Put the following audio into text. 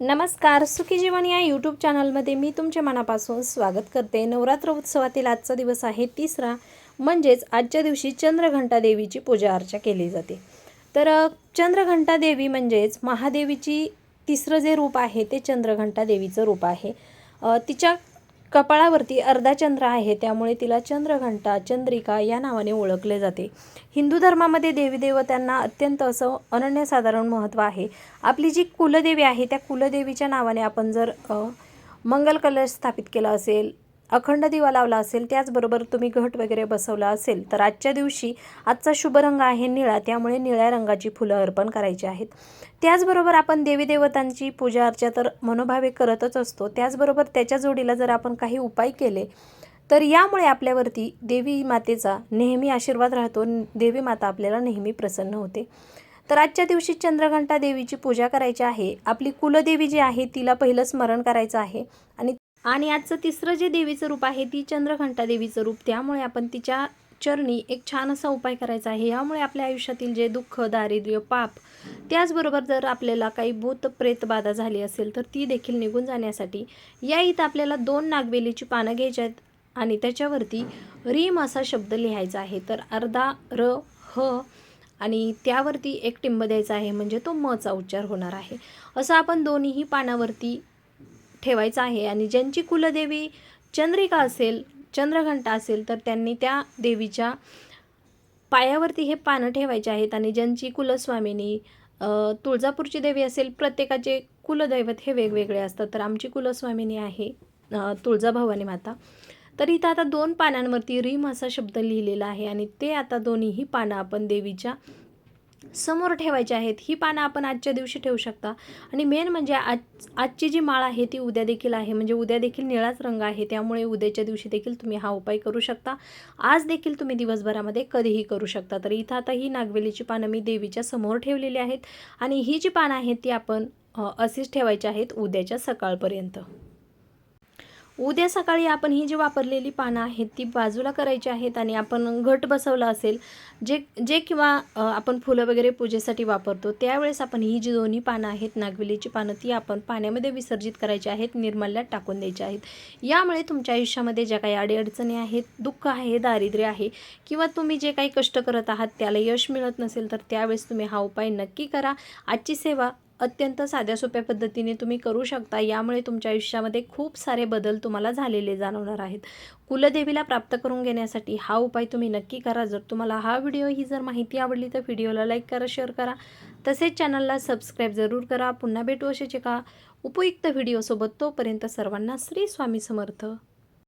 नमस्कार सुखी जीवन या यूट्यूब चॅनलमध्ये मी तुमच्या मनापासून स्वागत करते. नवरात्र उत्सवातील आजचा दिवस आहे तिसरा. म्हणजेच आजच्या दिवशी चंद्रघंटा देवीची पूजा अर्चा केली जाते. तर चंद्रघंटा देवी म्हणजेच महादेवीची तिसरं जे रूप आहे ते चंद्रघंटा देवीचं रूप आहे. तिच्या कपाळावरती अर्धा चंद्र आहे त्यामुळे तिला चंद्रघंटा चंद्रिका या नावाने ओळखले जाते. हिंदू धर्मामध्ये देवी देवतांना अत्यंत असं अनन्यसाधारण महत्त्व आहे. आपली जी कुलदेवी आहे त्या कुलदेवीच्या नावाने आपण जर मंगल कलश स्थापित केला असेल अखंड दिवा लावला असेल त्याचबरोबर तुम्ही घट वगैरे बसवला असेल तर आजच्या दिवशी आजचा शुभ रंग आहे निळा त्यामुळे निळ्या रंगाची फुलं अर्पण करायची आहेत. त्याचबरोबर आपण देवी देवतांची पूजा अर्चा तर मनोभावे करतच असतो. त्याचबरोबर त्याच्या जोडीला जर आपण काही उपाय केले तर यामुळे आपल्यावरती देवी मातेचा नेहमी आशीर्वाद राहतो. देवी माता आपल्याला नेहमी प्रसन्न होते. तर आजच्या दिवशी चंद्रघंटा देवीची पूजा करायची आहे. आपली कुलदेवी जी आहे तिला पहिलं स्मरण करायचं आहे. आणि आणि आजचं तिसरं जे देवीचं रूप आहे ती चंद्रघंटा देवीचं रूप. त्यामुळे आपण तिच्या चरणी एक छान असा उपाय करायचा आहे. यामुळे आपल्या आयुष्यातील जे दुःख दारिद्र्य पाप त्याचबरोबर जर आपल्याला काही भूत प्रेत बाधा झाली असेल तर ती देखील निघून जाण्यासाठी या इथं आपल्याला दोन नागवेलीची पानं घ्यायची आहेत आणि त्याच्यावरती रीम असा शब्द लिहायचा आहे. तर अर्धा र ह आणि त्यावरती एक टिंब द्यायचा आहे. म्हणजे तो मचा उच्चार होणार आहे. असं आपण दोन्हीही पानावरती ठेवायचं आहे. आणि ज्यांची कुलदेवी चंद्रिका असेल चंद्रघंटा असेल तर त्यांनी त्या देवीच्या पायावरती हे पानं ठेवायचे आहेत. आणि ज्यांची कुलस्वामिनी तुळजापूरची देवी असेल प्रत्येकाचे कुलदैवत हे वेगवेगळे असतात. तर आमची कुलस्वामिनी आहे तुळजाभवानी माता. तर इथं आता दोन पानांवरती रीम असा शब्द लिहिलेला आहे. आणि ते आता दोन्हीही पानं आपण देवीच्या समोर ठेवायची आहेत. ही पानं आपण आजच्या दिवशी ठेवू शकता. आणि मेन म्हणजे आज आजची जी माळ आहे ती उद्या देखील आहे. म्हणजे उद्या देखील निळाच रंग आहे. त्यामुळे उद्याच्या दिवशी देखील तुम्ही हा उपाय करू शकता. आज देखील तुम्ही दिवसभरामध्ये कधीही करू शकता. तर इथं आता ही नागवेलीची पानं मी देवीच्या समोर ठेवलेली आहेत. आणि ही जी पानं आहेत ती आपण अशीच ठेवायची आहेत उद्याच्या सकाळपर्यंत. उद्या सकाळी आपण ही जी वापरलेली पानं आहेत ती बाजूला करायची आहेत आणि आपण घट बसवला असेल जे जे किंवा आपण फुलं वगैरे पूजेसाठी वापरतो त्यावेळेस आपण ही जी दोन्ही पानं आहेत नागवेलीची पानं ती आपण पाण्यामध्ये विसर्जित करायची आहेत निर्मल्यात टाकून द्यायची आहेत. यामुळे तुमच्या आयुष्यामध्ये ज्या काही अडीअडचणी आहेत दुःख आहे दारिद्र्य आहे किंवा तुम्ही जे काही कष्ट करत आहात त्याला यश मिळत नसेल तर त्यावेळेस तुम्ही हा उपाय नक्की करा. आजची सेवा अत्यंत साध्या सोप्या पद्धतीने तुम्ही करू शकता. यामुळे तुमच्या आयुष्यामध्ये खूप सारे बदल तुम्हाला झालेले जाणवणार आहेत. कुलदेवीला प्राप्त करून घेण्यासाठी हा उपाय तुम्ही नक्की करा. जर तुम्हाला हा व्हिडिओ ही जर माहिती आवडली तर व्हिडिओला लाईक करा शेअर करा. तसेच चॅनलला सबस्क्राईब जरूर करा. पुन्हा भेटू असेच एका उपयुक्त व्हिडिओसोबत. तोपर्यंत सर्वांना श्री स्वामी समर्थ.